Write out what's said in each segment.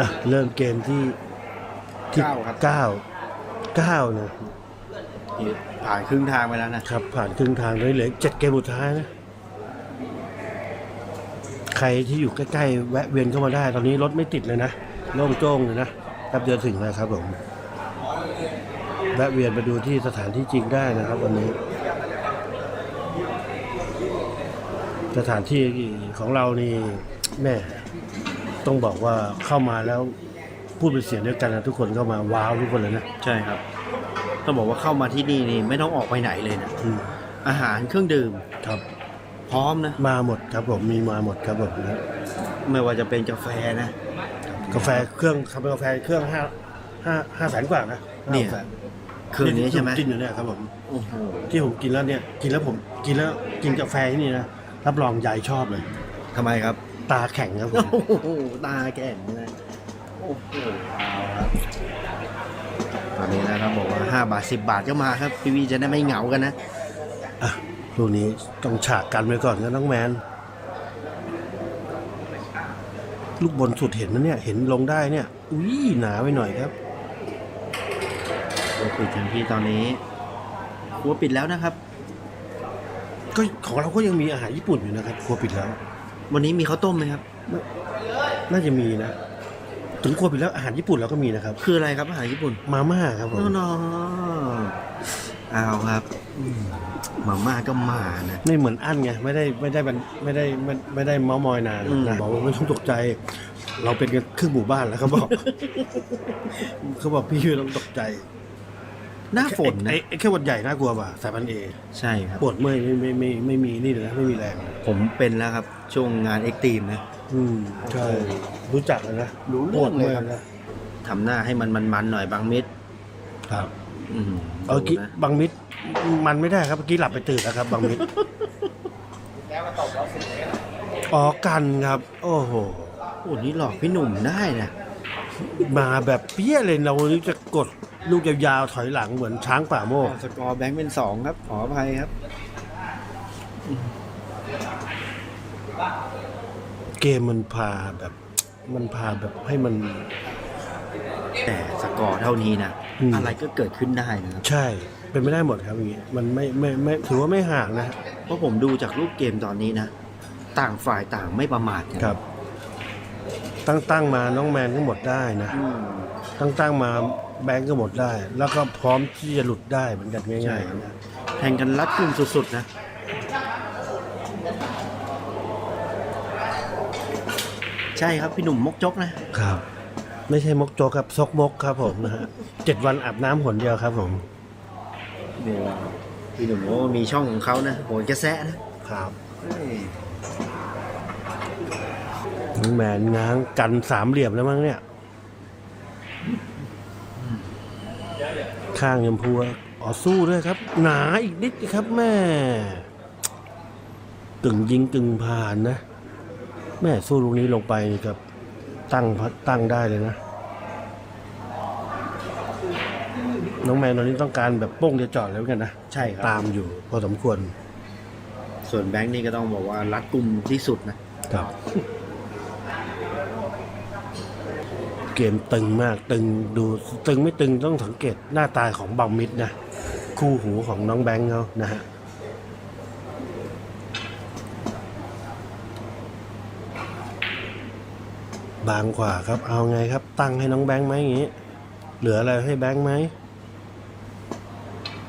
อะเริ่มเกมที่ที่เก้าครับ เก้าเก้านะนี่ผ่านครึ่งทางไปแล้วนะครับ ผ่านครึ่งทางตอนนี้เหลือเจ็ดเกมสุดท้ายนะ ใครที่อยู่ใกล้ๆ แวะเวียนเข้ามาได้ ตอนนี้รถไม่ติดเลยนะโล่งโจ้งเลยนะแป๊บเดียวถึงแล้วครับผมแวะเวียนไปดูที่สถานที่จริงได้นะครับวันนี้ สถานที่ของเรานี่แม่ ต้องบอกว่าเข้ามาแล้วพูดเป็นเสียงเดียวกันนะทุกคนเข้ามาว้าวทุกคนเลยนะใช่ครับ ต้องบอกว่าเข้ามาที่นี่นี่ไม่ต้องออกไปไหนเลยนะอืมอาหารเครื่องดื่มครับ พร้อมนะ มาหมดครับผมมีมาหมดครับผมนะไม่ว่าจะเป็นกาแฟนะ กาแฟเครื่องทำเป็นกาแฟเครื่องห้าห้าห้าแสนกว่านะเนี่ย ห้าแสนคืนนี้ใช่ไหมที่ผกินอยู่เนี่ยครับผมโอ้โหที่ผมกินแล้วเนี่ย กินแล้วผมกินแล้วกินกาแฟที่นี่นะรับรองยายชอบเลยทำไมครับ ตาแข็งครับผมโอ้โหตาแก่งเลยโอ้โหเอาครับตอนนี้นะครับบอกว่า 5 บาท 10 บาทก็มาครับ พี่วีจะได้ไม่เหงากันนะอะลูกนี้ต้องฉากกันไว้ก่อนนะน้องแมน ลูกบนสุดเห็นไหมเนี่ยเห็นลงได้เนี่ย อุ้ยหนาไปหน่อยครับโอ้ปิดทันทีตอนนี้ครัวปิดแล้วนะครับ ก็ของเราก็ยังมีอาหารญี่ปุ่นอยู่นะครับครัวปิดแล้ว วันนี้มีข้าวต้มไหมครับ น่าจะมีนะ ถึงครัวปิดแล้วอาหารญี่ปุ่นเราก็มีนะครับ คืออะไรครับอาหารญี่ปุ่น มาม่าครับผมนอเอาครับอืมมาม่าก็มานะไม่เหมือนอั้นไงไม่ได้ไม่ได้มันไม่ได้ไม่ไม่ได้เมามอยนานอืมนะบอกว่าไม่ต้องตกใจ เราเป็นกันครึ่งหมู่บ้านแล้วเขาบอกเขาบอกพี่ไม่ต้องตกใจ หน้าฝนนะไอ้ไอ้แค่หวัดใหญ่น่ากลัวป่ะสายพันธุ์เอใช่ครับ ปวดเมื่อยไม่ไม่ไม่ไม่มีนี่เลยนะไม่มีแรงเลยผมเป็นแล้วครับ ช่วงงานเอ็กตีมนะอืมใช่รู้จักเลยนะรู้เรื่ปอวงดเลยเมื่อยครับนะทำหน้าให้มันมันๆหน่อยบางมิดครับอืมเออกี้ดูนะบางมิดมันไม่ได้ครับเมื่อกี้หลับไปตื่นแล้วครับบางมิดอ๋อกันครับ โอ้โห โอ้นี่หลอกพี่หนุ่มได้นะ มาแบบเปี้ยเลยเรานี่จะกดลูกยาวๆถอยหลังเหมือนช้างป่าโมกสกอร์แบงค์เป็นสองครับ ขออภัยครับ เกมมันพาแบบ มันพาแบบให้มัน แต่สกอร์เท่านี้นะ อืม อะไรก็เกิดขึ้นได้นะครับ ใช่ เป็นไม่ได้หมดครับอย่างงี้มันไม่ไม่ไม่ถือว่าไม่ห่างนะเพราะผมดูจากรูปเกมตอนนี้นะ ต่างฝ่ายต่างไม่ประมาทกันครับ ตั้งตั้งมาน้องแมนก็หมดได้นะอืมตั้งตั้งมาแบงก์ก็หมดได้ แล้วก็พร้อมที่จะหลุดได้เหมือนกันใช่ง่ายครับๆนะแข่งกันรัดกลุ่มสุดๆนะใช่ครับพี่หนุ่มมกจกนะครับ ไม่ใช่มกโจกครับซกมกครับผมนะฮะเจ็ดวันอาบน้ำหนเดียวครับผมนี่ว่าพี่หนุ่มก็มีช่องของเขานะโหนกระแสนะครับ เฮ้ยน้องแมนง้างกันสามเหลี่ยมแล้วมั้งเนี่ย ข้างยมพูอ๋อสู้ด้วยครับ หนาอีกนิดครับแม่กึ่งยิงกึ่งผ่านนะ แม่สู้ลูกนี้ลงไปนี่ครับ ตั้งพัดตั้งได้เลยนะ น้องแมนตอนนี้ต้องการแบบโป้งจะจอดแล้วกันนะ ใช่ครับ ตามอยู่พอสมควร ส่วนแบงค์นี่ก็ต้องบอกว่ารัดกลุ่มที่สุดนะครับ เกมตึงมากตึงดูตึงไม่ตึงต้องสังเกตหน้าตาของบังมิดนะ คู่หูของน้องแบงค์เขานะฮะบางกว่าครับ เอาไงครับ ตั้งให้น้องแบงค์ไหมอย่างนี้ เหลืออะไรให้แบงค์ไหม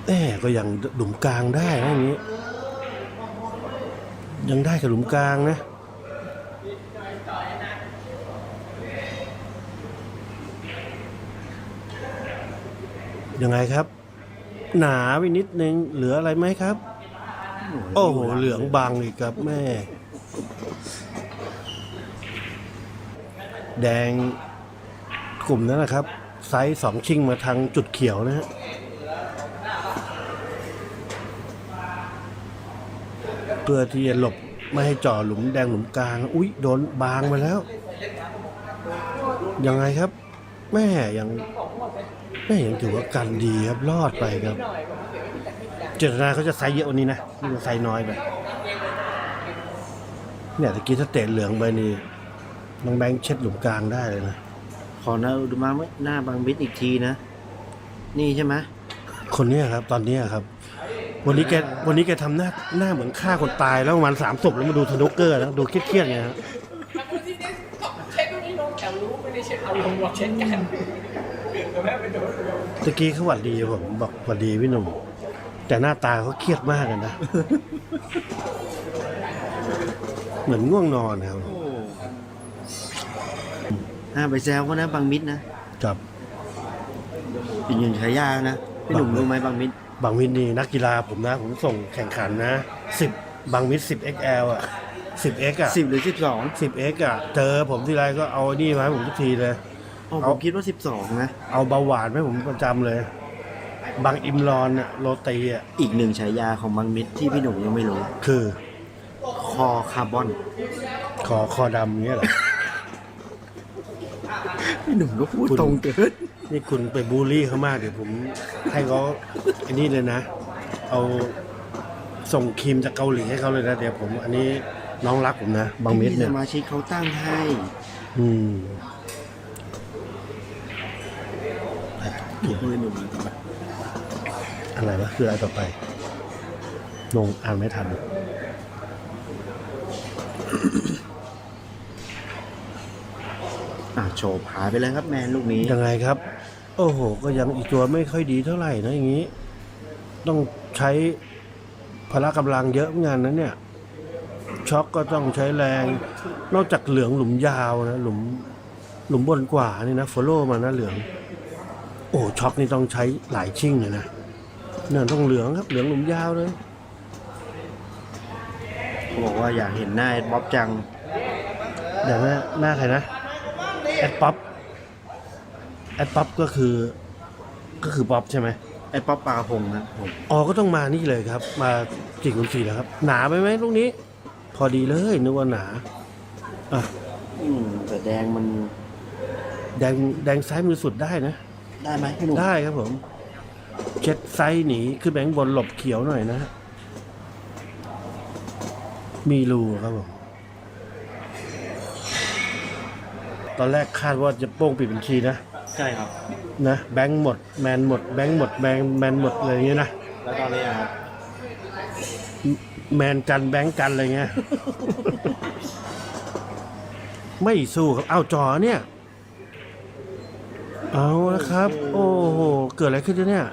แหมก็ยังหลุมกลางได้นะอย่างนี้ ยังได้กับหลุมกลางนะ ยังไงครับ หนาไปนิดนึง เหลืออะไรไหมครับ โอ้โห เหลืองบางอีกครับแม่ แดงกลุ่มนั้นนะครับ ไซส์สองชิงมาทางจุดเขียวนะฮะเพื่อที่จะหลบไม่ให้จ่อหลุมแดงหลุมกลาง อุ๊ย โดนบางมาแล้ว ยังไงครับ แม่ยัง แม่ยังถือว่ากันดีครับรอดไปครับ เจตนาเขาจะไซส์เยอะกว่านี้นะนี่มันไซส์น้อยไปเนี่ยตะกี้ถ้าเตะเหลืองไปนี่น้องแบงค์เช็ดหลุมกลางได้เลยนะอนะดูมาไว้หน้าบางมิดอีกทีนะ นี่ใช่ไหมคนเนี้ยครับ ตอนเนี้ยครับ วันนี้แกวันนี้แกทำหน้าหน้าเหมือนฆ่าคนตายแล้วประมาณสามศพแล้วมาดูสนุกเกอร์แล้วดูเครียดๆไงฮะคนที่ได้ตอบเช็คนี่ลงแต่รู้ไม่ได้เช็คเอาลงหรอกเช็คกันแต่แม่ไปโดนตะกี้เขาหวัดดีผมบอกหวัดดีพี่หนุ่มแต่หน้าตาเขาเครียดมากเลยนะ เหมือนง่วงนอนนะครับโอ้ห้ามไปแซวเขานะบางมิดนะกับ เป็นยืนฉายานะพี่หนุ่มบางมิตรรู้ไหมบางมิดบางมิตรนี่นักกีฬาผมนะ ผมส่งแข่งขันนะสิบบางมิตรสิบ XL อะสิบ X อะสิบหรือสิบสองสิบ X อะเจอผมทีไรก็เอาไอ้นี่มาให้ผมทุกทีเลย อ๋อเอาผมคิดว่าสิบสองนะ เอาเบาหวานให้ผมประจำเลย บางอิมรอนเนี่ยโรตีอะอีกหนึ่งฉายาของบางมิดที่พี่หนุ่มยังไม่รู้ คือคอคาร์บอนคอคอดำเงี้ยเหรอ พี่หนุ่มก็พูดคุณ ตรงเกินนี่คุณไปบูลลี่เขามากเดี๋ยวผมให้เขาอันนี้เลยนะ เอาส่งครีมจากเกาหลีให้เขาเลยนะ เดี๋ยวผม อันนี้น้องรักผมนะ บางเม็ดพี่เนี่สยมาชิกเขาตั้งให้ อืม พี่หนุ่มเลยต่อไปอะไรวะคืออะไรต่อไป ลงอ่านไม่ทัน อะโชว์ผายไปเลยครับแมนลูกนี้ ยังไงครับ โอ้โห ก็ยังอีกตัวไม่ค่อยดีเท่าไหร่นะอย่างนี้ ต้องใช้พละกำลังเยอะเหมือนกันนะเนี่ย ช็อกก็ต้องใช้แรง นอกจากเหลืองหลุมยาวนะ หลุมหลุมบนกว่านี่นะฟอลโล่มานะเหลืองโอ้ช็อกนี่ต้องใช้หลายชิ่งเลยนะเนี่ยต้องเหลืองครับเหลืองหลุมยาวเลยเขาบอกว่าอยากเห็นหน้าเอ็ดบ๊อบจังเดี๋ยวนะหน้าใครนะแอดป๊อปแอดป๊อปก็คือ ก็คือป๊อปใช่ไหมไอ้ป๊อบปลากระพงนะผมอ๋อก็ต้องมานี่เลยครับ มาสี่คูณสี่แล้วครับ หนาไปไหมลูกนี้ พอดีเลยนึกว่าหนาอะอืมแต่แดงมัน แดงแดงซ้ายมือสุดได้นะ ได้ไหมพี่หนุ่มได้ครับผม เช็ดไซส์หนีขึ้นแบงบนหลบเขียวหน่อยนะฮะมีรูครับผม ตอนแรกคาดว่าจะโป้งปิดบัญชีนะ ใช่ครับ นะแบงค์หมดแมนหมดแบงค์หมดแบงค์แมนหมดอะไรอย่างเงี้ยนะ แล้วตอนนี้ครับ แมนกันแบงค์กันอะไรเงี้ย ไม่สู้ครับ เอาจอเนี่ย เอาละครับ โอ้โห เกิดอะไรขึ้นเนี่ย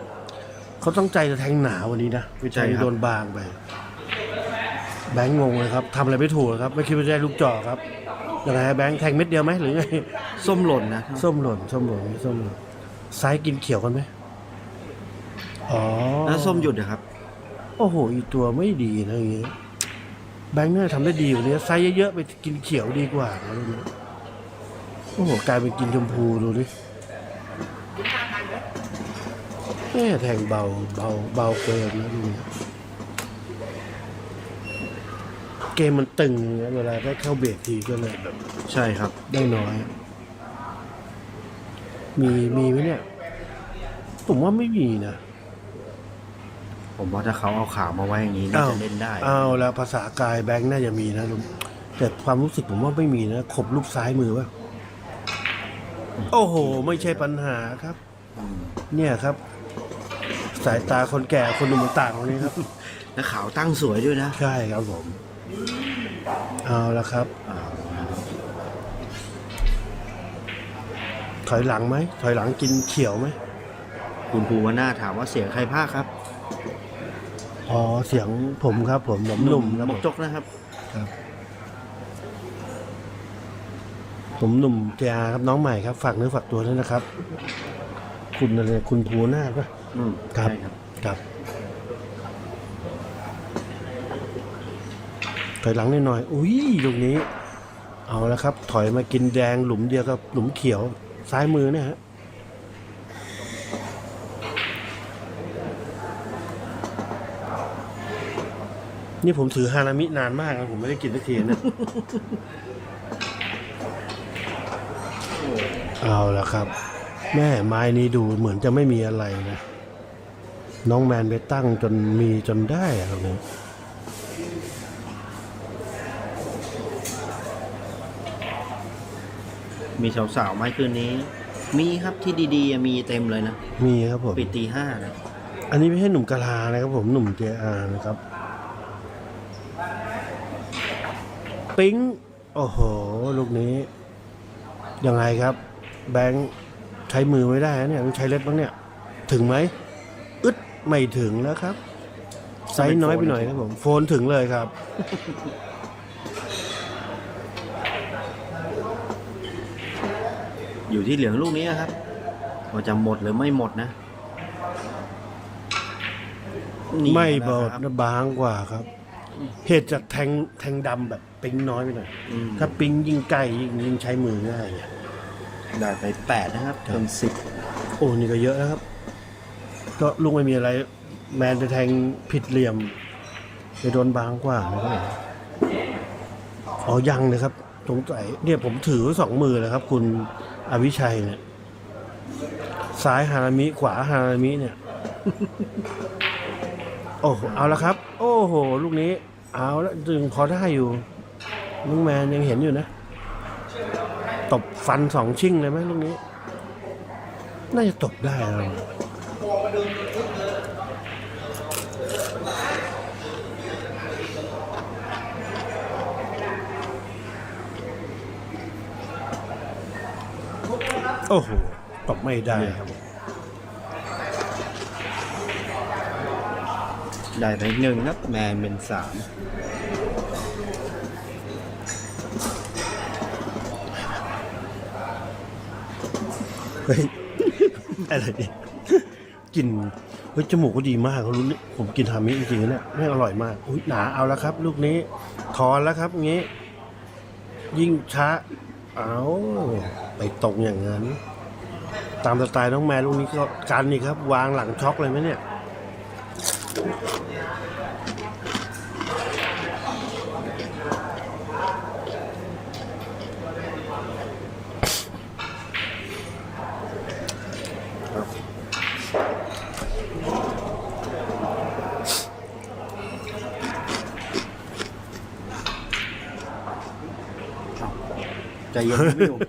เขาต้องใจจะแทงหนาวันนี้นะวิจัยโดนบางไป แบงค์งงเลยครับทำอะไรไม่ถูกเลยครับ ไม่คิดว่าจะได้ลูกจอครับยังไงฮะแบงค์แทงเม็ดเดียวไหมหรือไง ส้มหล่นนะ ส้มหล่น ส้มหล่นส้มหล่นซ้ายกินเขียวกันไหมอ๋อ แล้วส้มหยุดนะครับ โอ้โห อีตัวไม่ดีนะอย่างเงี้ยแบงค์น่าทำได้ดีกว่านี้ไซส์เยอะๆไปกินเขียวดีกว่านะลูกนี้โอ้โหกลายเป็นกินชมพูดูดิ แม่แทงเบาเบาเบาเกินนะลูกนี้เกมมันตึงนะเวลาได้เข้าเบรกทีก็เลยแบบใช่ครับ ได้น้อย มีมีไหมเนี่ย ผมว่าไม่มีนะผมว่าถ้าเขาเอาขาวมาไว้อย่างนี้น่าจะเล่นได้เอาแล้วภาษากายแบงค์น่าจะมีนะลุงแต่ความรู้สึกผมว่าไม่มีนะขบรูปซ้ายมือว่าโอ้โห ไม่ใช่ปัญหาครับอืมเนี่ยครับ สายตาคนแก่คนหนุ่มมันต่างตรงนี้ครับ แล้วขาวตั้งสวยด้วยนะใช่ครับผม เอาละครับอ่าถอยหลังไหม ถอยหลังกินเขียวไหม คุณภูวนาถามว่าเสียงใครภาคครับอ๋อเสียงผมครับ ผมผมหนุ่มครับมผกมจกนะครับ ครับ ผมหนุ่มเจอาครับน้องใหม่ครับฝากเนื้อฝากตัวด้วยนะครับ คุณอะไรคุณภูหน้าปะ อืมครับ ใช่ครับ ครับถอยหลังหน่อยๆอุ้ยตรงนี้ เอาแล้วครับ ถอยมากินแดงหลุมเดียวกับหลุมเขียว ซ้ายมือเนี่ยฮะ นี่ผมถือฮานามินานมากนะผมไม่ได้กินสักทีนะเอาละครับ แม่ไม้นี้ดูเหมือนจะไม่มีอะไรนะ น้องแมนไปตั้งจนมีจนได้อะครับเนี่ยมีสาวๆไหมคืนนี้ มีครับที่ดีๆ มีเต็มเลยนะ มีครับผมปิดตีห้านะ อันนี้ไม่ใช่หนุ่มกะลานะครับผมหนุ่มเจอานะครับ ปิ๊ง โอ้โห ลูกนี้ ยังไงครับ แบงค์ใช้มือไม่ได้นะเนี่ยต้องใช้เล็บบ้างเนี่ย ถึงไหม อึด ไม่ถึงแล้วครับ ไซส์น้อยไปหน่อยครับผม โฟนถึงเลยครับ อยู่ที่เหลืองลูกนี้นะครับว่าจะหมดหรือไม่หมดนะนี่ไม่บอดนะครับนะบางกว่าครับ เหตุจากแทงแทงดำแบบปิ๊งน้อยไปหน่อย อืมถ้าปิ๊งยิ่งใกล้ยิ่งยิ่งใช้มือง่ายไงได้ไปแปดนะครับเกินสิบโอ้นี่ก็เยอะนะครับ ก็ลุงไม่มีอะไร แมนจะแทงผิดเหลี่ยมไปโดนบางกว่านะครับอ๋อยังเลยครับสงสัยเนี่ยผมถือสองมือเลยครับ คุณอภิชัยเนี่ยซ้ายฮานามิ ขวาฮานามิเนี่ย โอ้เอาละครับ โอ้โห ลูกนี้ เอาละจึงพอได้อยู่ลุงแมนยังเห็นอยู่นะ ตบฟันสองชิ่งเลยไหมลูกนี้ น่าจะตบได้แล้ว โอ้โหตบไม่ได้ครับ ได้ไปหนึ่งครับแมนเป็นสามเฮ้ย อะไรเนี่ย กลิ่นเฮ้ยจมูกก็ดีมากเขารู้นี่ผมกินฮามิจริงๆนะเนี่ยไม่งอร่อยมากอุ้ยหนาเอาแล้วครับ ลูกนี้ถอนแล้วครับงี้ ยิ่งช้าเอาไปตรงอย่างนั้น ตามสไตล์น้องแม่ลูกนี้ก็การนี่ครับ วางหลังช็อกเลยไหมเนี่ย ใจเย็นนะพี่หนุ่ม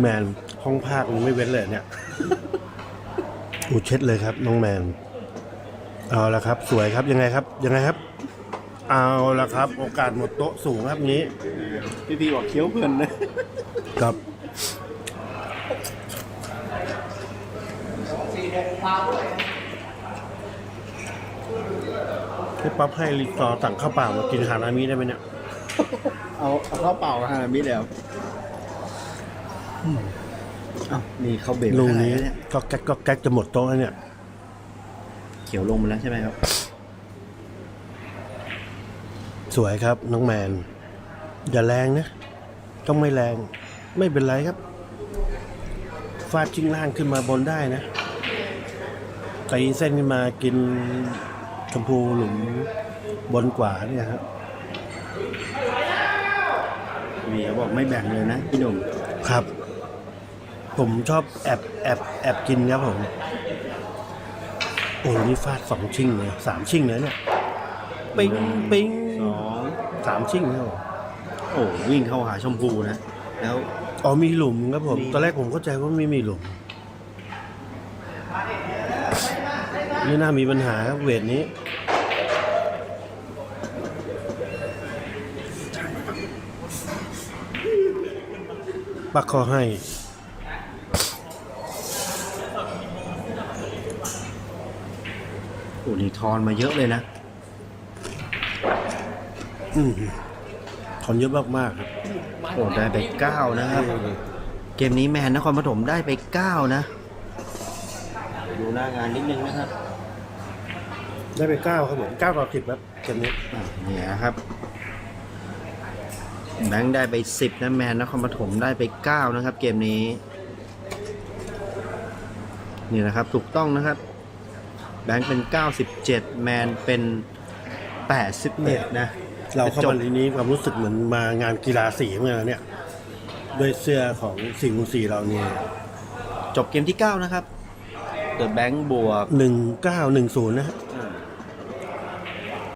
แมนห้องภาคมันไม่เว้นเลยเนี่ยอูเช็ดเลยครับ น้องแมน เอาละครับ สวยครับยังไงครับ ยังไงครับ เอาละครับ โอกาสหมดโต๊ะสูงครับนี้ พี่พี่บอกเคี้ยวเพลินนะกับ สี่หกพาวเลย ให้ปั๊บให้รีสอร์สั่งข้าวเปล่ามากินฮานามิได้ไหมเนี่ยเอาเอาเข้าเป่ากับฮานามิแล้วอ้าวนี่เขาเบรกลูกนี้ไม่ได้เนี่ยก็แก๊กก็แก๊กจะหมดโต๊ะแล้วเนี่ย เขียวลงมาแล้วใช่ไหมครับ สวยครับน้องแมน อย่าแรงนะ ต้องไม่แรง ไม่เป็นไรครับฟาดจิ้งล่างขึ้นมาบนได้นะตีเส้นขึ้นมากินช มพูหลุมบนกว่าเนี่ยครับมีเขาบอกไม่แบ่งเลยนะพี่หนุ่มครับ ผมชอบแอบแอบแอบกินครับผมโอ้นี่ฟาดสองชิ่งเลยสามชิ่งเลยเนี่ยปิ้งปิ้งสองสามชิ่งครับผมโอ้วิ่งเข้าหาชมพูนะแล้วอ๋อมีหลุมครับผมมีตอนแรกผมเข้าใจว่าไม่มีหลุมไม่น่ามีปัญหาครับเวทนี้ ปักคอให้ โอ้นี่ทอนมาเยอะเลยนะ อืมถอนเยอะมากๆครับโอ้ได้ไปเก้านะครับ เกมนี้แมนนครปฐมได้ไปเก้านะ ดูหน้างานนิดนึงนะครับ ได้ไปเก้าครับผมเก้าต่อสิบครับเกมนี้อะเนี่ยครับ แบงค์ได้ไปสิบนะแมนนครปฐมได้ไปเก้านะครับ เกมนี้ นี่นะครับถูกต้องนะครับ แบงค์เป็น 97 แมนเป็น 81 นะ เราเข้าจบมาทีนี้ความรู้สึกเหมือนมางานกีฬาสีเหมือนกันนะเนี่ยด้วยเสื้อของสิ่งคูณสีเราเนี่ย จบเกมที่ 9 นะครับเดอะแบงค์บวกหนึ่งเก้าหนึ่งศูนย์นะฮะ